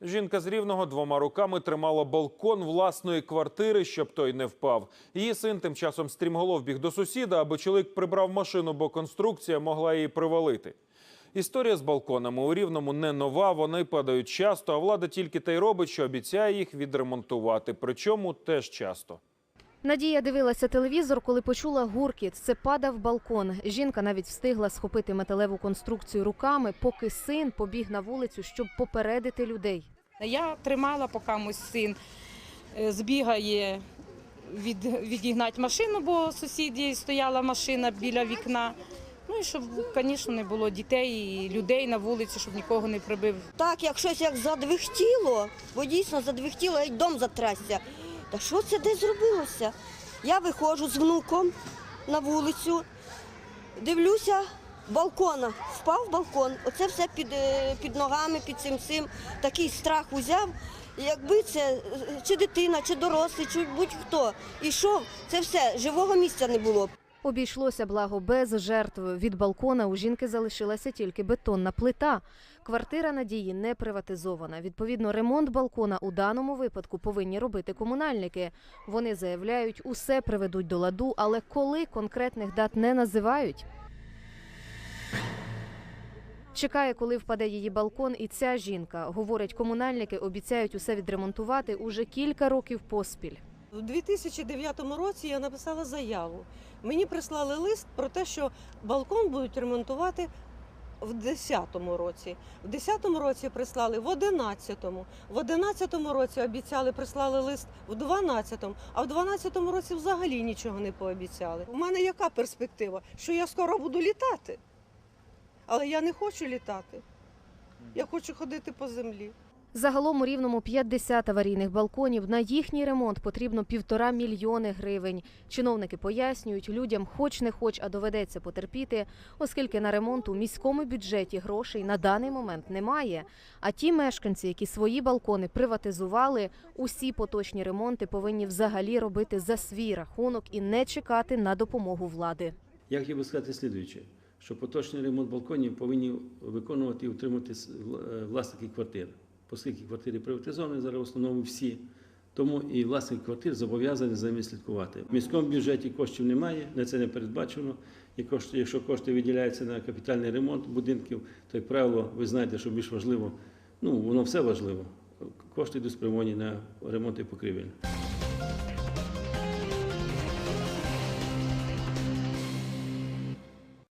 Жінка з Рівного двома руками тримала балкон власної квартири, щоб той не впав. Її син тим часом стрімголов біг до сусіда, аби чоловік прибрав машину, бо конструкція могла її привалити. Історія з балконами у Рівному не нова, вони падають часто, а влада тільки те й робить, що обіцяє їх відремонтувати. Причому теж часто. Надія дивилася телевізор, коли почула гуркіт. Це падав балкон. Жінка навіть встигла схопити металеву конструкцію руками, поки син побіг на вулицю, щоб попередити людей. Я тримала, поки мій син е, збігає від, відігнати машину, бо сусіді стояла машина біля вікна. Ну і щоб, звісно, не було дітей і людей на вулиці, щоб нікого не прибив. Так, як щось як задвихтіло, бо дійсно задвихтіло, і дом затрясся. Та що це десь зробилося? Я виходжу з внуком на вулицю, дивлюся, балкона, впав балкон, оце все під, е, під ногами, під цим цим. Такий страх узяв. Якби це е, чи дитина, чи дорослий, чи будь-хто ішов, це все, живого місця не було. Обійшлося благо без жертв. Від балкона у жінки залишилася тільки бетонна плита. Квартира Надії не приватизована. Відповідно, ремонт балкона у даному випадку повинні робити комунальники. Вони заявляють, усе приведуть до ладу, але коли конкретних дат не називають. Чекає, коли впаде її балкон, і ця жінка. Говорять, комунальники обіцяють усе відремонтувати уже кілька років поспіль. У 2009 році я написала заяву. Мені прислали лист про те, що балкон будуть ремонтувати в 2010 році. В 2010 році прислали в 2011. В 2011 році обіцяли, прислали лист в 2012, а в 2012 році взагалі нічого не пообіцяли. У мене яка перспектива? Що я скоро буду літати. Але я не хочу літати. Я хочу ходити по землі. Загалом у рівному 50 аварійних балконів. На їхній ремонт потрібно півтора мільйони гривень. Чиновники пояснюють, людям хоч не хоч, а доведеться потерпіти, оскільки на ремонт у міському бюджеті грошей на даний момент немає. А ті мешканці, які свої балкони приватизували, усі поточні ремонти повинні взагалі робити за свій рахунок і не чекати на допомогу влади. Я хотів би сказати слідуюче, що поточний ремонт балконів повинні виконувати і утримувати власники квартир, оскільки квартири приватизовані зараз в основному всі. Тому і власник квартир зобов'язані за ними слідкувати. В міському бюджеті коштів немає, на це не передбачено. І кошти, якщо кошти виділяються на капітальний ремонт будинків, то, як правило, ви знаєте, що більш важливо, ну воно все важливо. Кошти йдуть спрямовані на ремонт і покрівель.